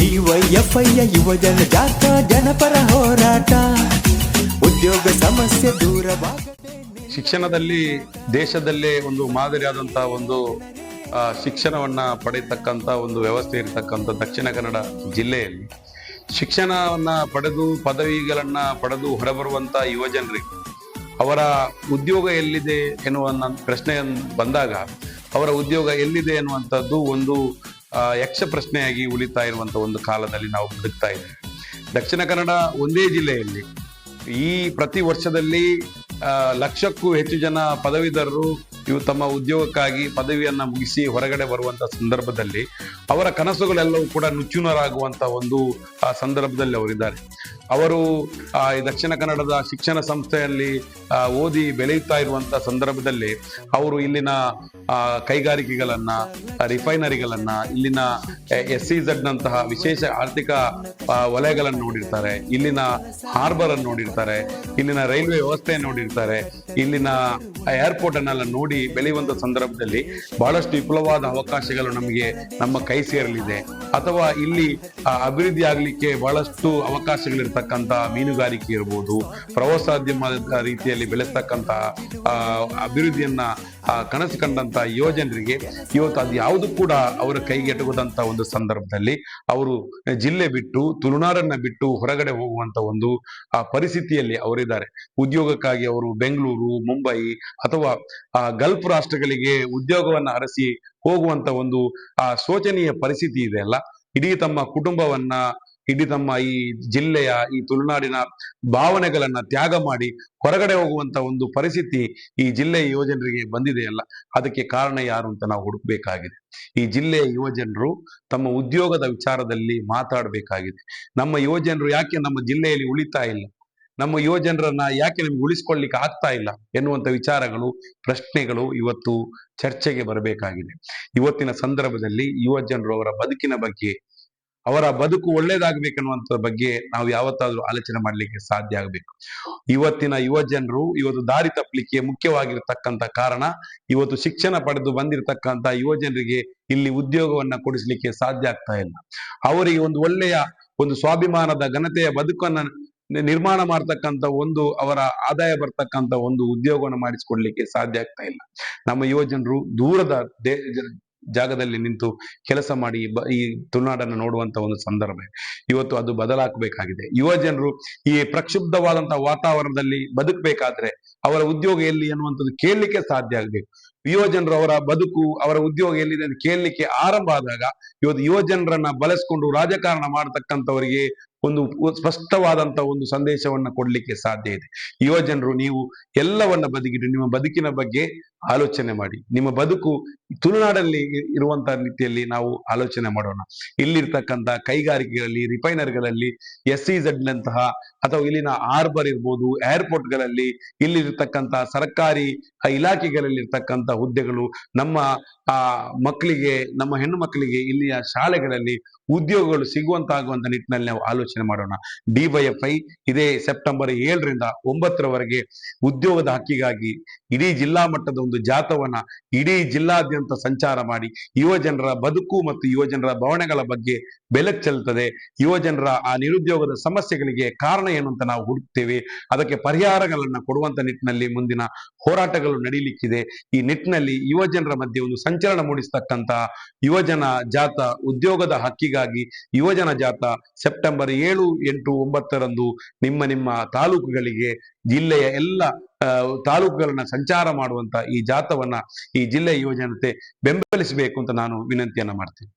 ಡಿವೈಎಫ್ಐಯ ಜಾತ ಜನಪರ ಹೋರಾಟ. ಉದ್ಯೋಗ ಸಮಸ್ಯೆ ದೂರವಾಗದೆ ಶಿಕ್ಷಣದಲ್ಲಿ ದೇಶದಲ್ಲೇ ಒಂದು ಮಾದರಿಯಾದಂಥ ಒಂದು ಶಿಕ್ಷಣವನ್ನ ಪಡೆಯತಕ್ಕಂಥ ಒಂದು ವ್ಯವಸ್ಥೆ ಇರತಕ್ಕಂತ ದಕ್ಷಿಣ ಕನ್ನಡ ಜಿಲ್ಲೆಯಲ್ಲಿ ಶಿಕ್ಷಣವನ್ನ ಪಡೆದು ಪದವಿಗಳನ್ನ ಪಡೆದು ಹೊರಬರುವಂತ ಯುವಜನರಿಗೆ ಅವರ ಉದ್ಯೋಗ ಎಲ್ಲಿದೆ ಎನ್ನುವ ಪ್ರಶ್ನೆ ಬಂದಾಗ ಅವರ ಉದ್ಯೋಗ ಎಲ್ಲಿದೆ ಎನ್ನುವಂಥದ್ದು ಒಂದು ಯಕ್ಷ ಪ್ರಶ್ನೆಯಾಗಿ ಉಳಿತಾ ಇರುವಂತ ಒಂದು ಕಾಲದಲ್ಲಿ ನಾವು ಬದುಕ್ತಾ ಇದ್ದೇವೆ. ದಕ್ಷಿಣ ಕನ್ನಡ ಒಂದೇ ಜಿಲ್ಲೆಯಲ್ಲಿ ಈ ಪ್ರತಿ ವರ್ಷದಲ್ಲಿ ಲಕ್ಷಕ್ಕೂ ಹೆಚ್ಚು ಜನ ಪದವೀಧರರು ಇವು ತಮ್ಮ ಉದ್ಯೋಗಕ್ಕಾಗಿ ಪದವಿಯನ್ನ ಮುಗಿಸಿ ಹೊರಗಡೆ ಬರುವಂತ ಸಂದರ್ಭದಲ್ಲಿ ಅವರ ಕನಸುಗಳೆಲ್ಲವೂ ಕೂಡ ನುಚ್ಚುನರಾಗುವಂಥ ಒಂದು ಆ, ಸಂದರ್ಭದಲ್ಲಿ ಅವರಿದ್ದಾರೆ. ಅವರು ದಕ್ಷಿಣ ಕನ್ನಡದ ಶಿಕ್ಷಣ ಸಂಸ್ಥೆಯಲ್ಲಿ ಓದಿ ಬೆಳೆಯುತ್ತಾ ಇರುವಂಥ ಸಂದರ್ಭದಲ್ಲಿ ಅವರು ಇಲ್ಲಿನ ಕೈಗಾರಿಕೆಗಳನ್ನ, ರಿಫೈನರಿಗಳನ್ನ, ಇಲ್ಲಿನ ಎಸ್ ಸಿ ನಂತಹ ವಿಶೇಷ ಆರ್ಥಿಕ ವಲಯಗಳನ್ನು ನೋಡಿರ್ತಾರೆ. ಇಲ್ಲಿನ ಹಾರ್ಬರ್ ಅನ್ನು ನೋಡಿರ್ತಾರೆ. ಇಲ್ಲಿನ ರೈಲ್ವೆ ವ್ಯವಸ್ಥೆಯನ್ನು ನೋಡಿರ್ತಾರೆ. ಇಲ್ಲಿನ ಏರ್ಪೋರ್ಟ್ ಅನ್ನೆಲ್ಲ ನೋಡಿ ಬೆಳೆಯುವಂತ ಸಂದರ್ಭದಲ್ಲಿ ಬಹಳಷ್ಟು ವಿಪುಲವಾದ ಅವಕಾಶಗಳು ನಮಗೆ ನಮ್ಮ ಕೈ ಸೇರಲಿದೆ. ಅಥವಾ ಇಲ್ಲಿ ಅಭಿವೃದ್ಧಿ ಆಗಲಿಕ್ಕೆ ಬಹಳಷ್ಟು ಅವಕಾಶಗಳಿರ್ತಕ್ಕಂಥ ಮೀನುಗಾರಿಕೆ ಇರ್ಬೋದು, ಪ್ರವಾಸೋದ್ಯಮ ರೀತಿಯಲ್ಲಿ ಬೆಳೆಸ್ತಕ್ಕಂತಹ ಅಭಿವೃದ್ಧಿಯನ್ನ ಆ, ಕನಸು ಕಂಡಂತ ಯುವಜನರಿಗೆ ಇವತ್ತು ಅದು ಯಾವುದು ಕೂಡ ಅವರ ಕೈಗೆಟುಕದಂತ ಒಂದು ಸಂದರ್ಭದಲ್ಲಿ ಅವರು ಜಿಲ್ಲೆ ಬಿಟ್ಟು ತುಳುನಾಡನ್ನ ಬಿಟ್ಟು ಹೊರಗಡೆ ಹೋಗುವಂತ ಒಂದು ಆ ಪರಿಸ್ಥಿತಿಯಲ್ಲಿ ಅವರಿದ್ದಾರೆ. ಉದ್ಯೋಗಕ್ಕಾಗಿ ಅವರು ಬೆಂಗಳೂರು ಮುಂಬೈ ಅಥವಾ ಆ ಗಲ್ಫ್ ರಾಷ್ಟ್ರಗಳಿಗೆ ಉದ್ಯೋಗವನ್ನ ಅರಸಿ ಹೋಗುವಂತ ಒಂದು ಆ ಶೋಚನೀಯ ಪರಿಸ್ಥಿತಿ ಇದೆ ಅಲ್ಲ? ಇಡೀ ತಮ್ಮ ಕುಟುಂಬವನ್ನ ಇಡೀ ತಮ್ಮ ಈ ಜಿಲ್ಲೆಯ, ಈ ತುಳುನಾಡಿನ ಭಾವನೆಗಳನ್ನ ತ್ಯಾಗ ಮಾಡಿ ಹೊರಗಡೆ ಹೋಗುವಂತ ಒಂದು ಪರಿಸ್ಥಿತಿ ಈ ಜಿಲ್ಲೆಯ ಯುವಜನರಿಗೆ ಬಂದಿದೆಯಲ್ಲ ಅದಕ್ಕೆ ಕಾರಣ ಯಾರು ಅಂತ ನಾವು ಹುಡುಕ್ಬೇಕಾಗಿದೆ. ಈ ಜಿಲ್ಲೆಯ ಯುವಜನರು ತಮ್ಮ ಉದ್ಯೋಗದ ವಿಚಾರದಲ್ಲಿ ಮಾತಾಡಬೇಕಾಗಿದೆ. ನಮ್ಮ ಯುವಜನರು ಯಾಕೆ ನಮ್ಮ ಜಿಲ್ಲೆಯಲ್ಲಿ ಉಳಿತಾ ಇಲ್ಲ? ನಮ್ಮ ಯುವಜನರನ್ನ ಯಾಕೆ ನಮ್ಗೆ ಉಳಿಸ್ಕೊಳ್ಳಿಕ್ಕೆ ಆಗ್ತಾ ಇಲ್ಲ ಎನ್ನುವಂತ ವಿಚಾರಗಳು, ಪ್ರಶ್ನೆಗಳು ಇವತ್ತು ಚರ್ಚೆಗೆ ಬರಬೇಕಾಗಿದೆ. ಇವತ್ತಿನ ಸಂದರ್ಭದಲ್ಲಿ ಯುವಜನರು ಅವರ ಬದುಕಿನ ಬಗ್ಗೆ ಅವರ ಬದುಕು ಒಳ್ಳೇದಾಗಬೇಕನ್ನುವಂಥ ಬಗ್ಗೆ ನಾವು ಯಾವತ್ತಾದ್ರೂ ಆಲೋಚನೆ ಮಾಡ್ಲಿಕ್ಕೆ ಸಾಧ್ಯ ಆಗಬೇಕು. ಇವತ್ತಿನ ಯುವ ಜನರು ಇವತ್ತು ದಾರಿ ತಪ್ಪಲಿಕ್ಕೆ ಮುಖ್ಯವಾಗಿರ್ತಕ್ಕಂಥ ಕಾರಣ ಇವತ್ತು ಶಿಕ್ಷಣ ಪಡೆದು ಬಂದಿರತಕ್ಕಂತ ಯುವ ಜನರಿಗೆ ಇಲ್ಲಿ ಉದ್ಯೋಗವನ್ನ ಕೊಡಿಸ್ಲಿಕ್ಕೆ ಸಾಧ್ಯ ಆಗ್ತಾ ಇಲ್ಲ. ಅವರಿಗೆ ಒಂದು ಒಳ್ಳೆಯ ಒಂದು ಸ್ವಾಭಿಮಾನದ ಘನತೆಯ ಬದುಕನ್ನ ನಿರ್ಮಾಣ ಮಾಡ್ತಕ್ಕಂಥ ಒಂದು ಅವರ ಆದಾಯ ಬರ್ತಕ್ಕಂಥ ಒಂದು ಉದ್ಯೋಗವನ್ನು ಮಾಡಿಸಿಕೊಡ್ಲಿಕ್ಕೆ ಸಾಧ್ಯ ಆಗ್ತಾ ಇಲ್ಲ. ನಮ್ಮ ಯುವ ಜನರು ದೂರದ ಜಾಗದಲ್ಲಿ ನಿಂತು ಕೆಲಸ ಮಾಡಿ ಈ ತುಳುನಾಡನ್ನು ನೋಡುವಂತ ಒಂದು ಸಂದರ್ಭ. ಇವತ್ತು ಅದು ಬದಲಾಗಬೇಕಾಗಿದೆ ಯುವ ಜನರು ಈ ಪ್ರಕ್ಷುಬ್ಧವಾದಂತಹ ವಾತಾವರಣದಲ್ಲಿ ಬದುಕಬೇಕಾದ್ರೆ ಅವರ ಉದ್ಯೋಗ ಎಲ್ಲಿ ಅನ್ನುವಂಥದ್ದು ಕೇಳಲಿಕ್ಕೆ ಸಾಧ್ಯ ಆಗಬೇಕು ಯುವ ಜನರು ಅವರ ಬದುಕು, ಅವರ ಉದ್ಯೋಗ ಎಲ್ಲಿದೆ ಅಂತ ಕೇಳಲಿಕ್ಕೆ ಆರಂಭ ಆದಾಗ ಇವತ್ತು ಯುವ ಜನರನ್ನ ಬಳಸ್ಕೊಂಡು ರಾಜಕಾರಣ ಮಾಡತಕ್ಕಂಥವರಿಗೆ ಒಂದು ಸ್ಪಷ್ಟವಾದಂತ ಒಂದು ಸಂದೇಶವನ್ನ ಕೊಡ್ಲಿಕ್ಕೆ ಸಾಧ್ಯ ಇದೆ. ಯುವ ಜನರು, ನೀವು ಎಲ್ಲವನ್ನ ಬದುಕಿಟ್ಟು ನಿಮ್ಮ ಬದುಕಿನ ಬಗ್ಗೆ ಆಲೋಚನೆ ಮಾಡಿ. ನಿಮ್ಮ ಬದುಕು ತುಳುನಾಡಲ್ಲಿ ಇರುವಂತಹ ಇರುವಂತ ರೀತಿಯಲ್ಲಿ ನಾವು ಆಲೋಚನೆ ಮಾಡೋಣ. ಇಲ್ಲಿರ್ತಕ್ಕಂಥ ಕೈಗಾರಿಕೆಗಳಲ್ಲಿ, ರಿಫೈನರ್ಗಳಲ್ಲಿ ಎಸ್ ಸಿ ನಂತಹ ಅಥವಾ ಇಲ್ಲಿನ ಆರ್ಬರ್ ಇರ್ಬೋದು, ಏರ್ಪೋರ್ಟ್ಗಳಲ್ಲಿ ಇಲ್ಲಿರ್ತಕ್ಕಂತಹ ಸರ್ಕಾರಿ ಇಲಾಖೆಗಳಲ್ಲಿ ಇರ್ತಕ್ಕಂಥ ಹುದ್ದೆಗಳು ನಮ್ಮ, ಆ, ಮಕ್ಕಳಿಗೆ, ನಮ್ಮ ಹೆಣ್ಣು ಮಕ್ಕಳಿಗೆ ಇಲ್ಲಿಯ ಶಾಲೆಗಳಲ್ಲಿ ಉದ್ಯೋಗಗಳು ಸಿಗುವಂತಾಗುವಂತ ನಿಟ್ಟಿನಲ್ಲಿ ನಾವು ಆಲೋಚನೆ ಮಾಡೋಣ. ಡಿವೈಎಫ್ಐ ಇದೇ ಸೆಪ್ಟೆಂಬರ್ ಏಳರಿಂದ ಒಂಬತ್ತರವರೆಗೆ ಉದ್ಯೋಗದ ಹಕ್ಕಿಗಾಗಿ ಇಡೀ ಜಿಲ್ಲಾ ಮಟ್ಟದ ಒಂದು ಜಾಥವನ್ನ ಇಡೀ ಜಿಲ್ಲಾದ್ಯಂತ ಸಂಚಾರ ಮಾಡಿ ಯುವ ಜನರ ಬದುಕು ಮತ್ತು ಯುವ ಜನರ ಭಾವನೆಗಳ ಬಗ್ಗೆ ಬೆಲೆ ಚೆಲ್ತದೆ. ಯುವ ಜನರ ಆ ನಿರುದ್ಯೋಗದ ಸಮಸ್ಯೆಗಳಿಗೆ ಕಾರಣ ಏನು ಅಂತ ನಾವು ಹುಡುಕ್ತೇವೆ. ಅದಕ್ಕೆ ಪರಿಹಾರಗಳನ್ನ ಕೊಡುವಂತ ನಿಟ್ಟಿನಲ್ಲಿ ಮುಂದಿನ ಹೋರಾಟಗಳು ನಡೀಲಿಕ್ಕಿದೆ. ಈ ನಿಟ್ಟಿನಲ್ಲಿ ಯುವ ಜನರ ಮಧ್ಯೆ ಒಂದು ಸಂಚಲನ ಮೂಡಿಸತಕ್ಕಂತಹ ಯುವಜನ ಜಾತ ಉದ್ಯೋಗದ ಹಕ್ಕಿಗಾಗಿ ಯುವಜನ ಜಾತ ಸೆಪ್ಟೆಂಬರ್ ಏಳು, ಎಂಟು, ಒಂಬತ್ತರಂದು ನಿಮ್ಮ ನಿಮ್ಮ ತಾಲೂಕುಗಳಿಗೆ ಜಿಲ್ಲೆಯ ಎಲ್ಲ ತಾಲೂಕುಗಳನ್ನ ಸಂಚಾರ ಮಾಡುವಂತ ಈ ಜಾಥವನ್ನ ಈ ಜಿಲ್ಲೆಯ ಯುವಜನತೆ ಬೆಂಬಲಿಸಬೇಕು ಅಂತ ನಾನು ವಿನಂತಿಯನ್ನ ಮಾಡ್ತೀನಿ.